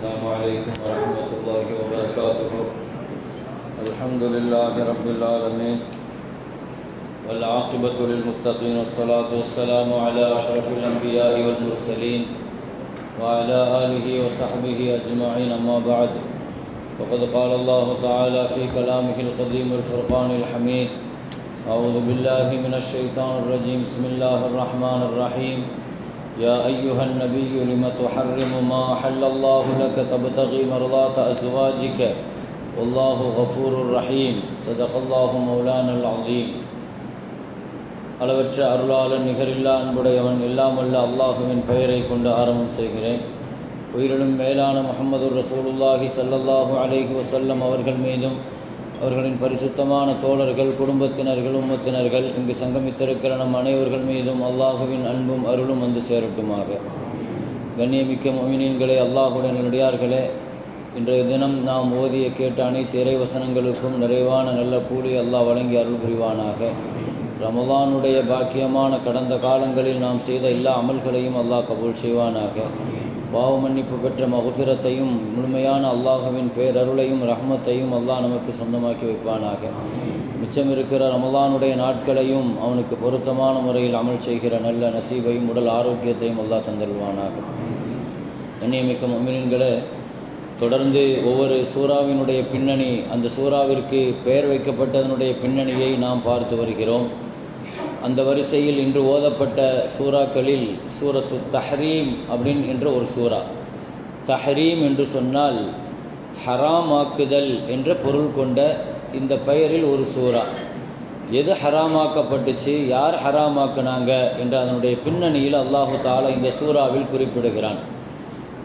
السلام علیکم ورحمۃ اللہ وبرکاتہ الحمد رب العالمین والعاقبۃ للمتقین والصلاة والسلام علی اشرف الانبیاء والمرسلین وعلى آله وصحبه اجمعین اما بعد، فقد قال الله تعالى في كلامه القديم الفرقان الحمید اعوذ باللہ من الشیطان الرجیم بسم اللہ الرحمن الرحیم يا أيها النبي لم تحرم ما أحل الله لك تبتغي مرضات أزواجك والله غفور رحيم صدق الله مولانا العظيم அளவற்ற அருளாளன் நிகரில்லா அன்புடையவன் எல்லாமல்ல அல்லாஹுவின் பெயரை கொண்டு ஆரம்பம் செய்கிறேன் உயிரினும் மேலான முகமது ரசூலுல்லாஹி ஸல்லல்லாஹு அலைஹி வஸல்லம் அவர்கள் மீதும் அவர்களின் பரிசுத்தமான தோழர்கள் குடும்பத்தினர்கள் உம்மத்தினர்கள் இங்கு சங்கமித்திருக்கிற நம் அனைவர்கள் மீதும் அல்லாஹுவின் அன்பும் அருளும் வந்து சேரட்டுமாக. கண்ணியமிக்க மொமினியன்களே அல்லாஹுடைய நடிகார்களே இன்றைய தினம் நாம் ஓதிய கேட்ட அனைத்து இறைவசனங்களுக்கும் நிறைவான நல்ல கூலி அல்லாஹ் வழங்கி அருள் புரிவானாக. ரமலானுடைய பாக்கியமான கடந்த காலங்களில் நாம் செய்த எல்லா அமல்களையும் அல்லாஹ் கபூல் செய்வானாக. பாவ மன்னிப்பு பெற்ற மகுஃபிரத்தையும் முழுமையான அல்லாஹுவின் பேரருளையும் ரஹ்மத்தையும் அல்லாஹ் நமக்கு சொந்தமாக்கி வைப்பானாக. மிச்சம் இருக்கிற ரமலானுடைய நாட்களையும் அவனுக்கு பொருத்தமான முறையில் அமல் செய்கிற நல்ல நசீபையும் உடல் ஆரோக்கியத்தையும் அல்லாஹ் தந்தருவானாக கண்ணியமிக்க மொமின்களே தொடர்ந்து ஒவ்வொரு சூறாவினுடைய பின்னணி அந்த சூறாவிற்கு பெயர் வைக்கப்பட்டதனுடைய பின்னணியை நாம் பார்த்து வருகிறோம். அந்த வரிசையில் இன்று ஓதப்பட்ட சூறாக்களில் சூரத்து தஹரீம் அப்படின்னு என்ற ஒரு சூறா. தஹரீம் என்று சொன்னால் ஹராமாக்குதல் என்ற பொருள் கொண்ட இந்த பெயரில் ஒரு சூறா. எது ஹராமாக்கப்பட்டுச்சு? யார் ஹராமாக்குனாங்க? என்ற அதனுடைய பின்னணியில் அல்லாஹு தாலா இந்த சூறாவில் குறிப்பிடுகிறான்.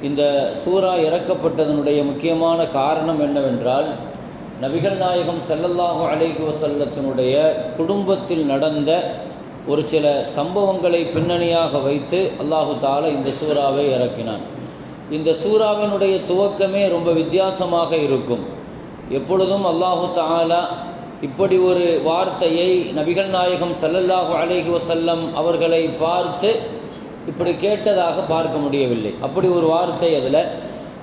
இந்த சூறா இறக்கப்பட்டதனுடைய முக்கியமான காரணம் என்னவென்றால் நபிகள் நாயகம் செல்லல்லாஹு அலைஹி வசல்லத்தினுடைய குடும்பத்தில் நடந்த ஒரு சில சம்பவங்களை பின்னணியாக வைத்து அல்லாஹு தாலா இந்த சூறாவை இறக்கினான். இந்த சூறாவினுடைய துவக்கமே ரொம்ப வித்தியாசமாக இருக்கும். எப்பொழுதும் அல்லாஹு தாலா இப்படி ஒரு வார்த்தையை நபிகள் நாயகம் சல்லல்லாஹு அலைஹி வசல்லம் அவர்களை பார்த்து இப்படி கேட்டதாக பார்க்க முடியவில்லை. அப்படி ஒரு வார்த்தை அதில்.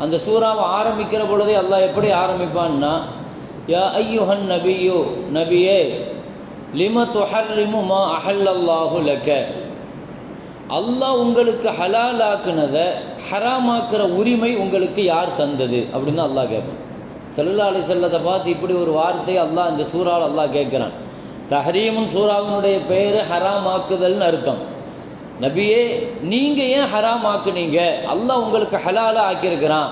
அந்த சூறாவை ஆரம்பிக்கிற பொழுதே அல்லாஹ் எப்படி ஆரம்பிப்பான்னா யா ஐயுஹன் நபியோ நபியே லிம துஹர்ரிமு மா அஹல்லல்லாஹு லக்க அல்லாஹ் உங்களுக்கு ஹலாலாக்குனதை ஹராமாக்குற உரிமை உங்களுக்கு யார் தந்தது? அப்படின்னு அல்லாஹ் கேட்பான். செல்லா அலி செல்லத்தை பார்த்து இப்படி ஒரு வார்த்தை அல்லாஹ் இந்த சூறாவில் அல்லாஹ் கேட்குறான். தஹரீமுன் சூறாவினுடைய பெயர் ஹராமாக்குதல்னு அர்த்தம். நபியே நீங்கள் ஏன் ஹராம் ஆக்குனீங்க அல்லாஹ் உங்களுக்கு ஹலாலாக ஆக்கியிருக்கிறான்.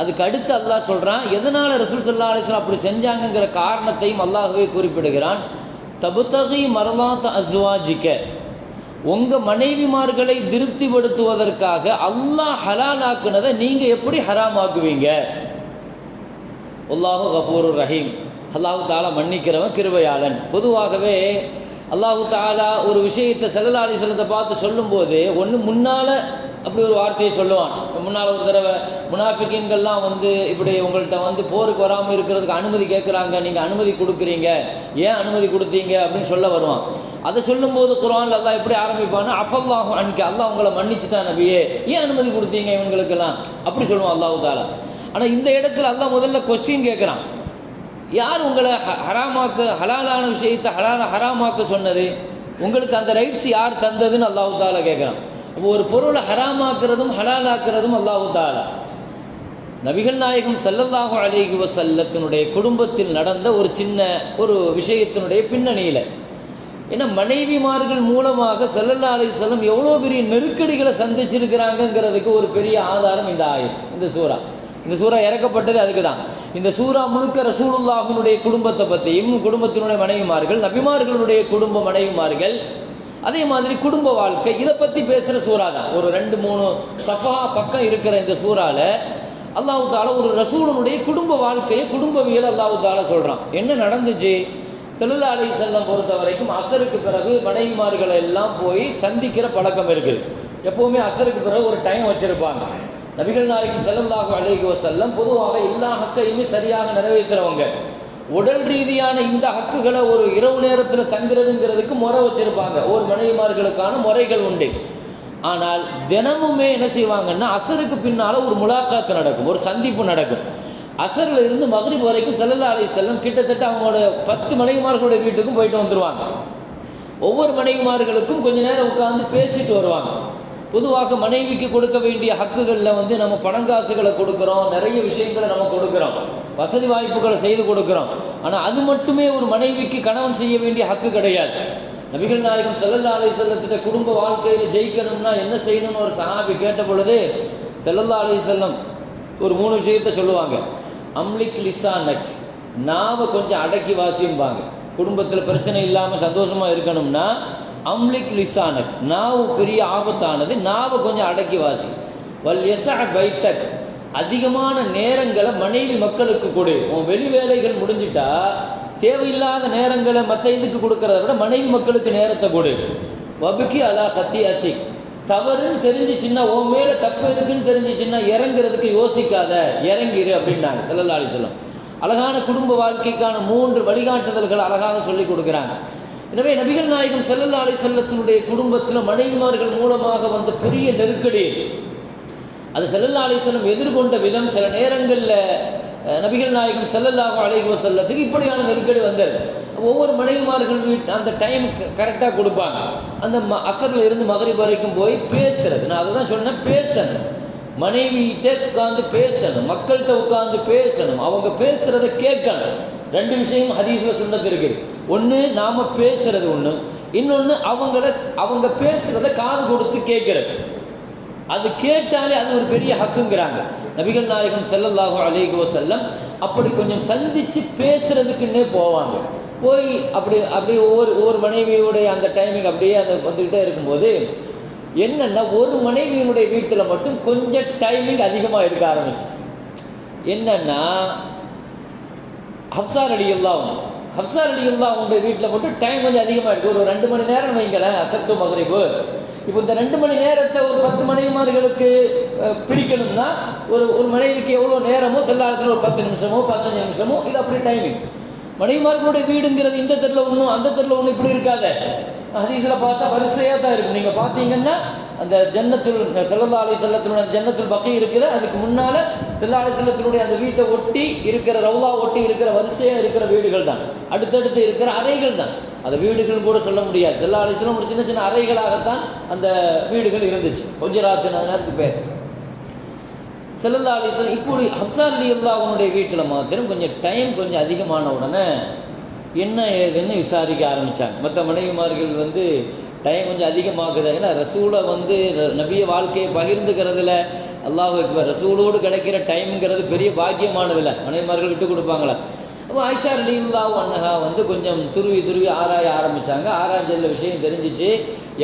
அதுக்கு அடுத்து அல்லாஹ் சொல்கிறான் எதனால் ரசூல் சல்லா அலிஸ்லாம் அப்படி செஞ்சாங்கங்கிற காரணத்தையும் அல்லாஹவே குறிப்பிடுகிறான். தபுத்தகை மரலாத்த அஸ்வாஜிக்க உங்கள் மனைவிமார்களை திருப்திப்படுத்துவதற்காக அல்லாஹ் ஹலாலாக்குனதை நீங்கள் எப்படி ஹராமாக்குவீங்க? அல்லாஹு ரஹீம். அல்லாஹு தாலா மன்னிக்கிறவன் கிருபையாளன். பொதுவாகவே அல்லாஹு தாலா ஒரு விஷயத்தை செல்லலா செல்லத்தை பார்த்து சொல்லும்போது ஒன்று முன்னால் அப்படி ஒரு வார்த்தையை சொல்லுவான். முன்னால் ஒரு தடவை முனாஃபிக்கின்கள்லாம் வந்து இப்படி உங்கள்கிட்ட வந்து போருக்கு வராமல் இருக்கிறதுக்கு அனுமதி கேட்குறாங்க நீங்கள் அனுமதி கொடுக்குறீங்க. ஏன் அனுமதி கொடுத்தீங்க? அப்படின்னு சொல்ல வருவான். அதை சொல்லும்போது குரான் அல்லா எப்படி ஆரம்பிப்பான்னு அஃபல்லாகும் அன்கி. அல்லா உங்களை மன்னிச்சுட்டான் நபியே. ஏன் அனுமதி கொடுத்தீங்க இவங்களுக்கெல்லாம்? அப்படி சொல்லுவான் அல்லாஹு தாலா ஆனால் இந்த இடத்துல அல்லா முதல்ல கொஸ்டின் கேட்குறான் யார் உங்களை ஹராமாக்க ஹலாலான விஷயத்தை ஹலால ஹராமாக்க சொன்னது? உங்களுக்கு அந்த ரைட்ஸ் யார் தந்ததுன்னு அல்லாஹு தாலா கேட்குறான் ஒரு பொருளை ஹராமாக்குறதும் ஹலாலாக்குறதும் அல்லாஹு தாலா. நபிகள் நாயகம் சல்லல்லாஹு அலைஹி வசல்லத்தினுடைய குடும்பத்தில் நடந்த ஒரு சின்ன ஒரு விஷயத்தினுடைய பின்னணியில். ஏன்னா மனைவிமார்கள் மூலமாக சல்லல்லா அலி செல்லம் எவ்வளோ பெரிய நெருக்கடிகளை சந்திச்சிருக்கிறாங்கங்கிறதுக்கு ஒரு பெரிய ஆதாரம் இந்த ஆயத்து இந்த சூறா இந்த சூறா இறக்கப்பட்டது அதுக்கு தான் இந்த சூறா முழுக்க ரசூலுல்லாஹினுடைய குடும்பத்தை பற்றியும் குடும்பத்தினுடைய மனைவிமார்கள் நபிமார்களுடைய குடும்ப மனைவிமார்கள் அதே மாதிரி குடும்ப வாழ்க்கை. இதை பற்றி பேசுகிற சூறா தான். ஒரு ரெண்டு மூணு சஃபா பக்கம் இருக்கிற இந்த சூறாவில் அல்லாஹு தாலா ஒரு ரசூலனுடைய குடும்ப வாழ்க்கையை குடும்பவியல் அல்லாஹு தாலா சொல்கிறான் என்ன நடந்துச்சு? செல்லுல்லா அலி செல்லம் பொறுத்த வரைக்கும் அசருக்கு பிறகு மனைவிமார்களை எல்லாம் போய் சந்திக்கிற பழக்கம் இருக்குது எப்போவுமே அசருக்கு பிறகு ஒரு டைம் வச்சுருப்பாங்க. நபிகள் நாயகம் செல்லல்லாஹு அலைஹி வசல்லம் பொதுவாக எல்லா ஹக்கையுமே சரியாக நிறைவேற்றுறவங்க. உடல் ரீதியான இந்த ஹக்குகளை ஒரு இரவு நேரத்தில் தங்குறதுங்கிறதுக்கு முறை வச்சுருப்பாங்க. ஒரு மனைவிமார்களுக்கான முறைகள் உண்டு. ஆனால் தினமுமே என்ன செய்வாங்கன்னா அசருக்கு பின்னால் ஒரு முலாக்காத்து நடக்கும் ஒரு சந்திப்பு நடக்கும். அசரில் இருந்து மதுரை வரைக்கும் செல்லல்லா அலி செல்லம் கிட்டத்தட்ட அவங்களோட பத்து மனைவிமார்களுடைய வீட்டுக்கும் போயிட்டு வந்துடுவாங்க ஒவ்வொரு மனைவிமார்களுக்கும் கொஞ்ச நேரம் உட்காந்து பேசிட்டு வருவாங்க. பொதுவாக மனைவிக்கு கொடுக்க வேண்டிய ஹக்குகளில் வந்து நம்ம பணங்காசுகளை கொடுக்குறோம் நிறைய விஷயங்களை நம்ம கொடுக்குறோம். வசதி வாய்ப்புகளை செய்து கொடுக்குறோம். ஆனால் அது மட்டுமே ஒரு மனைவிக்கு கணவன் செய்ய வேண்டிய ஹக்கு கிடையாது. நபிகள் நாயகம் செல்லல்லா அலை செல்லத்திட்ட குடும்ப வாழ்க்கையில் ஜெயிக்கணும்னா என்ன செய்யணும்னு ஒரு சஹாபி கேட்ட பொழுது செல்லல்லா அலை செல்லம் ஒரு மூணு விஷயத்த சொல்லுவாங்க. அம்லிக் லிசானக் நாவை கொஞ்சம் அடக்கி வாசியும்பாங்க. குடும்பத்தில் பிரச்சனை இல்லாமல் சந்தோஷமாக இருக்கணும்னா அம்லிக் லிசானக். நாவு பெரிய ஆபத்தானது. நாவை கொஞ்சம் அடக்கி வாசி. வல் எச பைத்தக். அதிகமான நேரங்களை மனைவி மக்களுக்கு கொடு. உன் வெளி வேலைகள் முடிஞ்சிட்டா தேவையில்லாத நேரங்களை மற்ற இதுக்கு கொடுக்கறத விட மனைவி மக்களுக்கு நேரத்தை கொடு. வபுக்கி அலா சத்தி அத்தி தவறுன்னு தெரிஞ்சிச்சுன்னா உன் மேலே தப்பு இருக்குன்னு தெரிஞ்சிச்சுன்னா இறங்குறதுக்கு யோசிக்காத. இறங்கிரு அப்படின்னாங்க. செல்லல்லா செல்லம் அழகான குடும்ப வாழ்க்கைக்கான மூன்று வழிகாட்டுதல்கள் அழகாக சொல்லி கொடுக்குறாங்க. எனவே நபிகள் நாயகம் செல்லல்லா அலை செல்லத்தினுடைய குடும்பத்தில் மனைவிமார்கள் மூலமாக வந்த பெரிய நெருக்கடி. அது செல்லல்லா அலிஸ்லம் எதிர்கொண்ட விதம். சில நேரங்களில் நபிகள் நாயகம் செல்லல்லாஹு அலைஹி செல்லத்துக்கு இப்படியான நெருக்கடி வந்தது. ஒவ்வொரு மனைவிமார்கள் வீட்டு அந்த டைம் கரெக்டாக கொடுப்பாங்க. அந்த ம அசரில் இருந்து மகரிப் வரைக்கும் போய் பேசுறது. நான் அதை தான் சொன்னேன் பேசணும். மனைவிகிட்ட உட்காந்து பேசணும் மக்கள்கிட்ட உட்காந்து பேசணும் அவங்க பேசுகிறத கேட்கணும். ரெண்டு விஷயம் ஹதீஸில் சுண்ணத்து இருக்குது ஒன்று நாம் பேசுகிறது ஒன்று இன்னொன்று அவங்கள அவங்க பேசுகிறத காது கொடுத்து கேட்குறது. அது கேட்டாலே அது ஒரு பெரிய ஹக்குங்கிறாங்க. நபிகள் நாயகம் செல்லல்லாஹு அலைஹி செல்லம் அப்படி கொஞ்சம் சந்தித்து பேசுகிறதுக்குன்னே போவாங்க. போய் அப்படி அப்படியே ஒவ்வொரு ஒவ்வொரு மனைவியுடைய அந்த டைமிங் அப்படியே அந்த வந்துக்கிட்டே இருக்கும்போது என்னென்னா ஒரு மனைவியினுடைய வீட்டில் மட்டும் கொஞ்சம் டைமிங் அதிகமாக இருக்க ஆரம்பிச்சு என்னென்னா ஹப்சார் அலி அல்லாவும் ஹப்சார் அலி அல்லாவுடைய வீட்டில் மட்டும் டைம் கொஞ்சம் அதிகமாக இருக்குது ஒரு ரெண்டு மணி நேரம் வைங்களேன் அசத்து மகரிப்பு இப்போ இந்த ரெண்டு மணி நேரத்தை ஒரு பத்து மனைவிமார்களுக்கு பிரிக்கணும்னா ஒரு ஒரு மனைவிக்கு எவ்வளோ நேரமோ செல்லாசத்தில் ஒரு பத்து நிமிஷமோ பதினஞ்சு நிமிஷமோ இது அப்படி டைமிங் மனைவிமார்களுடைய வீடுங்கிறது இந்த தெருவில் ஒன்றும் அந்த தெருவில் ஒன்றும் இப்படி இருக்காத. ஹதீஸில் பார்த்தா வரிசையாக தான் இருக்கும் நீங்கள் பார்த்தீங்கன்னா அந்த ஜன்னத்துல் செல்லல்லா அலி செல்லத்தினுடைய அந்த பக்கி இருக்குது. அதுக்கு முன்னால் செல்லா அலி செல்லத்தினுடைய அந்த வீட்டை ஒட்டி இருக்கிற ரவுலா ஒட்டி இருக்கிற வரிசையாக இருக்கிற வீடுகள் தான் அடுத்தடுத்து இருக்கிற அறைகள் தான் அந்த வீடுகள் கூட சொல்ல முடியாது. செல்லா அலி செல்லம் ஒரு சின்ன சின்ன அறைகளாகத்தான் அந்த வீடுகள் இருந்துச்சு. கொஞ்சராத்துன்னு அதுக்கு பேர். செல்லல்லா அலிஸ்லாம் இப்படி ஹப்சார் அலி அல்லாவுடைய வீட்டில் மாத்திரம் கொஞ்சம் டைம் கொஞ்சம் அதிகமான உடனே என்ன ஏதுன்னு விசாரிக்க ஆரம்பித்தாங்க மற்ற மனைவிமார்கள் வந்து டைம் கொஞ்சம் அதிகமாகுது ஏன்னா ரசூலை வந்து நபிய வாழ்க்கையை பகிர்ந்துக்கிறதுல அல்லாஹ் இப்போ ரசூலோடு கிடைக்கிற டைம்ங்கிறது பெரிய பாக்கியமானதில்ல. மனைவிமார்கள் விட்டு கொடுப்பாங்களா? அப்போ ஆயிஷா அலில்லாஹ் அண்ணகா வந்து கொஞ்சம் துருவி துருவி ஆராய ஆரம்பித்தாங்க ஆராய்ஞ்சதில் விஷயம் தெரிஞ்சிச்சு.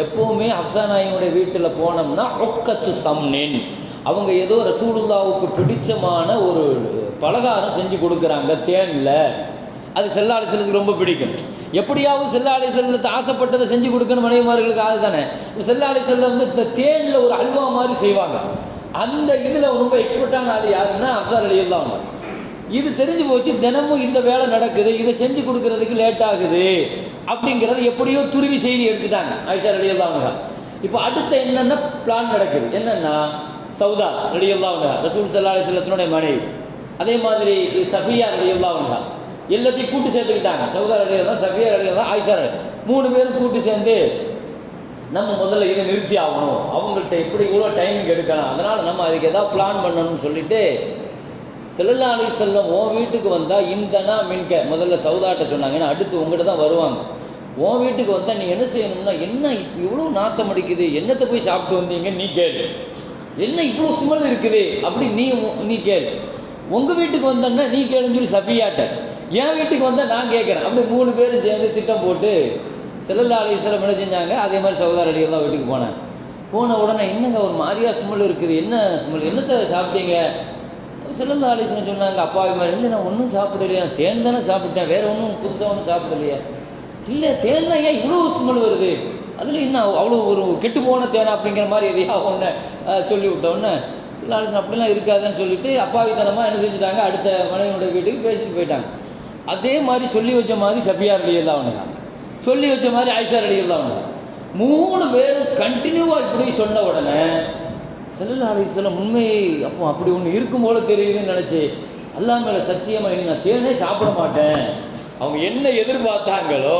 எப்போவுமே அப்சானாயினுடைய வீட்டில் போனோம்னா ஒக்கத்து சம்னின். அவங்க ஏதோ ரசூலுல்லாவுக்கு பிடிச்சமான ஒரு பலகாரம் செஞ்சு கொடுக்குறாங்க தேனில். அது செல்லாடு செல்லத்துக்கு ரொம்ப பிடிக்கும். எப்படியாவது செல்லாடி செல்லத்தை ஆசைப்பட்டதை செஞ்சு கொடுக்கணும் மனைவிமார்களுக்கு ஆகுது தானே? செல்லாடி செல்ல வந்து இந்த தேனில் ஒரு அல்வா மாதிரி செய்வாங்க. அந்த இதில் ரொம்ப எக்ஸ்பர்ட்டான ஆள் யாருன்னா அப்சார் அலி இல்லாம இது தெரிஞ்சு போச்சு தினமும் இந்த வேலை நடக்குது இதை செஞ்சு கொடுக்கறதுக்கு லேட் ஆகுது அப்படிங்கிறது எப்படியோ துருவி செய்தி எடுத்துட்டாங்க ஐஷா அலி அல்லாம இப்போ அடுத்த என்னென்ன பிளான் நடக்குது? என்னென்னா சௌதா ரலி அல்லாவுங்க ரசூல் சல்லா அலிஸ்லத்தினுடைய மனைவி. அதே மாதிரி சஃபியா ரலி அல்லாவுங்க எல்லாத்தையும் கூட்டு சேர்த்துக்கிட்டாங்க. சௌதா ரலி தான் சஃபியா ரலி தான் ஆயிஷா மூணு பேரும் கூட்டு சேர்ந்து நம்ம முதல்ல இதை நிறுத்தி ஆகணும். அவங்கள்ட்ட எப்படி இவ்வளோ டைமிங் எடுக்கலாம் அதனால் நம்ம அதுக்கு ஏதாவது பிளான் பண்ணணும்னு சொல்லிட்டு செல்லல்லா அலி செல்லம் உன் வீட்டுக்கு வந்தால் இந்தனா மின்க. முதல்ல சவுதாட்ட சொன்னாங்க. ஏன்னா அடுத்து உங்கள்கிட்ட தான் வருவாங்க. உன் வீட்டுக்கு வந்தால் நீ என்ன செய்யணும்னா என்ன இவ்வளோ நாத்தம் அடிக்குது? என்னத்தை போய் சாப்பிட்டு வந்தீங்க? நீ கேளு. என்ன இவ்வளோ ஸ்மெல் இருக்குது? அப்படி நீ நீ கேளு. உங்கள் வீட்டுக்கு வந்தன்னா நீ கேளுன்னு சொல்லி சஃபியாட்ட. என் வீட்டுக்கு வந்தால் நான் கேட்குறேன் அப்படி மூணு பேரும் சேர்ந்து திட்டம் போட்டு செல்லல்லா சில என்ன செஞ்சாங்க. அதே மாதிரி சகோதர அலியெல்லாம் வீட்டுக்கு போனேன் போன உடனே என்னங்க ஒரு மாதிரியா ஸ்மெல் இருக்குது? என்ன ஸ்மெல்? என்னத்தை சாப்பிட்டீங்க? செல்லல்லா அலிஸ்லாம் சொன்னாங்க அப்பாவி மாதிரி இல்லை நான் ஒன்றும் சாப்பிடலையா. நான் தேன் தானே சாப்பிட்டேன். வேற ஒன்றும் புதுசாக ஒன்றும் சாப்பிடலையா. இல்லை தேன் ஏன் இவ்வளோ ஸ்மெல் வருது? அதில் என்ன அவ்வளோ ஒரு கெட்டு போன தேனா? அப்படிங்கிற மாதிரி எதையா ஒன்று சொல்லி விட்டோன்னே சில ஆலோசனை அப்படிலாம் இருக்காதுன்னு சொல்லிட்டு அப்பாவித்தனமாக என்ன செஞ்சுட்டாங்க? அடுத்த மனைவியோட வீட்டுக்கு பேசிட்டு போயிட்டாங்க. அதே மாதிரி சொல்லி வச்ச மாதிரி சஃபியார் அலி எல்லாம் சொல்லி வச்ச மாதிரி ஆயிஷா அலி எல்லாம் மூணு பேரும் கண்டினியூவாக இப்படி சொன்ன உடனே செல்லல்லா அலிஸ்லாம் உண்மையை அப்போ அப்படி ஒன்று இருக்கும் போல தெரியுதுன்னு நினச்சி அல்லா மேலே சத்தியமாக இனி நான் தேனே சாப்பிட மாட்டேன். அவங்க என்ன எதிர்பார்த்தாங்களோ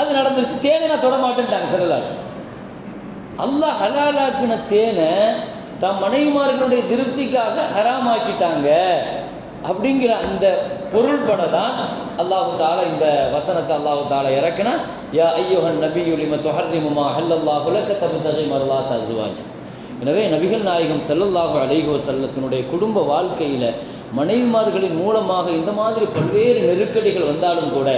அது நடந்துருச்சு. தேனை நான் தொட மாட்டேன்ட்டாங்க செல்லல்லா அல்லாஹ் ஹலாலாக்கின தேனை தம் மனைவிமார்களுடைய திருப்திக்காக ஹராமாக்கிட்டாங்க. அப்படிங்கிற அந்த பொருள்பட தான் அல்லாஹு தாலா இந்த வசனத்தை அல்லாஹு தாலா இறக்குனா யா ஐயோஹன் நபியுலிம தொஹர்ரிமுமா ஹல்லல்லாஹு லக்க தபுதகை மரலா தசுவாஜ் எனவே நபிகள் நாயகம் செல்லல்லாஹு அலைஹி செல்லத்தினுடைய குடும்ப வாழ்க்கையில் மனைவிமார்களின் மூலமாக இந்த மாதிரி பல்வேறு நெருக்கடிகள் வந்தாலும் கூட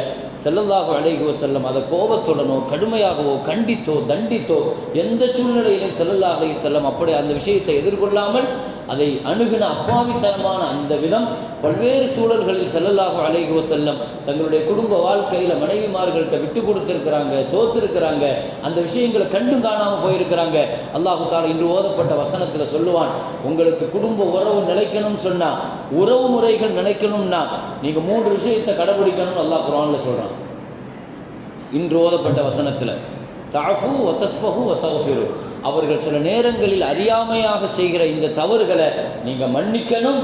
செல்லல்லாஹு அலைஹி செல்லம் அதை கோபத்துடனோ கடுமையாகவோ கண்டித்தோ தண்டித்தோ எந்த சூழ்நிலையிலும் செல்லல்லாஹ் அலைஹி அப்படி அந்த விஷயத்தை எதிர்கொள்ளாமல் அதை அணுகின அப்பாவித்தனமான அந்த விதம் பல்வேறு சூழல்களில் செல்லலாகும் அலைஹி செல்லம் தங்களுடைய குடும்ப வாழ்க்கையில் மனைவிமார்கள்ட்ட விட்டு கொடுத்துருக்கிறாங்க தோத்துருக்கிறாங்க. அந்த விஷயங்களை கண்டும் காணாமல் போயிருக்கிறாங்க. அல்லாஹு தாலா இன்று ஓதப்பட்ட வசனத்தில் சொல்லுவான் உங்களுக்கு குடும்ப உறவு நிலைக்கணும்னு சொன்னால் உறவு முறைகள் நினைக்கணும்னா நீங்கள் மூன்று விஷயத்தை கடைபிடிக்கணும்னு அல்லாஹ் குரான்ல சொல்கிறான் இன்று ஓதப்பட்ட வசனத்தில் தாஃபு ஒத்தஸ்ஃபஹு ஒத்தவசிரு அவர்கள் சில நேரங்களில் அறியாமையாக செய்கிற இந்த தவறுகளை நீங்கள் மன்னிக்கணும்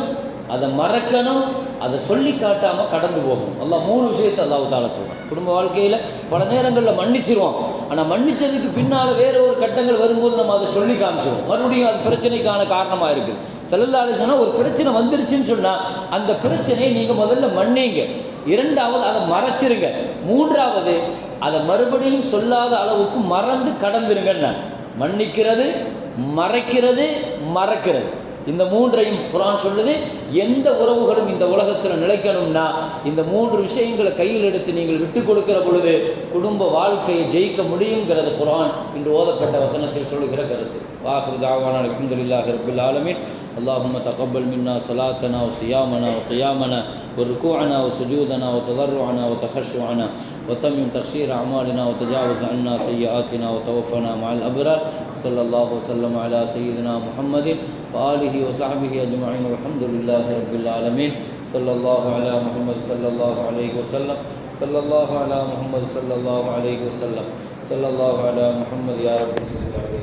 அதை மறக்கணும் அதை சொல்லி காட்டாமல் கடந்து போகணும். அல்லாஹ் மூணு விஷயத்தை அல்லாஹ் தால சொல்கிறான் குடும்ப வாழ்க்கையில் பல நேரங்களில் மன்னிச்சிருவோம் ஆனால் மன்னிச்சதுக்கு பின்னால் வேற ஒரு கட்டங்கள் வரும்போது நம்ம அதை சொல்லி காமிச்சிருவோம். மறுபடியும் அது பிரச்சனைக்கான காரணமாக இருக்குது செல்லல்லாடு சொன்னால் ஒரு பிரச்சனை வந்துருச்சுன்னு சொன்னால் அந்த பிரச்சனையை நீங்கள் முதல்ல மன்னிங்க. இரண்டாவது அதை மறைச்சிருங்க. மூன்றாவது அதை மறுபடியும் சொல்லாத அளவுக்கு மறந்து கடந்துருங்கன்னு மன்னிக்கிறது மறைக்கிறது மறக்கிறது. இந்த மூன்றையும் குரான் சொல்லுது எந்த உறவுகளும் இந்த உலகத்தில் நிலைக்கணும்னா இந்த மூன்று விஷயங்களை கையில் எடுத்து நீங்கள் விட்டு கொடுக்கிற பொழுது குடும்ப வாழ்க்கையை ஜெயிக்க முடியுங்கிறது குரான் இன்று ஓதப்பட்ட வசனத்தில் சொல்லுகிற கருத்து வாசல் தாவான அலமதுல்லாஹ் ரபில் ஆலமீன் اللهم تقبل منا صلاتنا وصيامنا وقيامنا وركوعنا وسجودنا وتضرعنا وتخشعنا وتمم تخشير أعمالنا وتجاوز عنا سيئاتنا وتوفنا مع الأبرار صلى الله وسلم على سيدنا محمد وآله وصحبه أجمعين والحمد لله رب العالمين. صلى الله على محمد صلى الله عليه وسلم. صلى الله على محمد صلى الله عليه وسلم. صلى الله على محمد يا رب صل عليه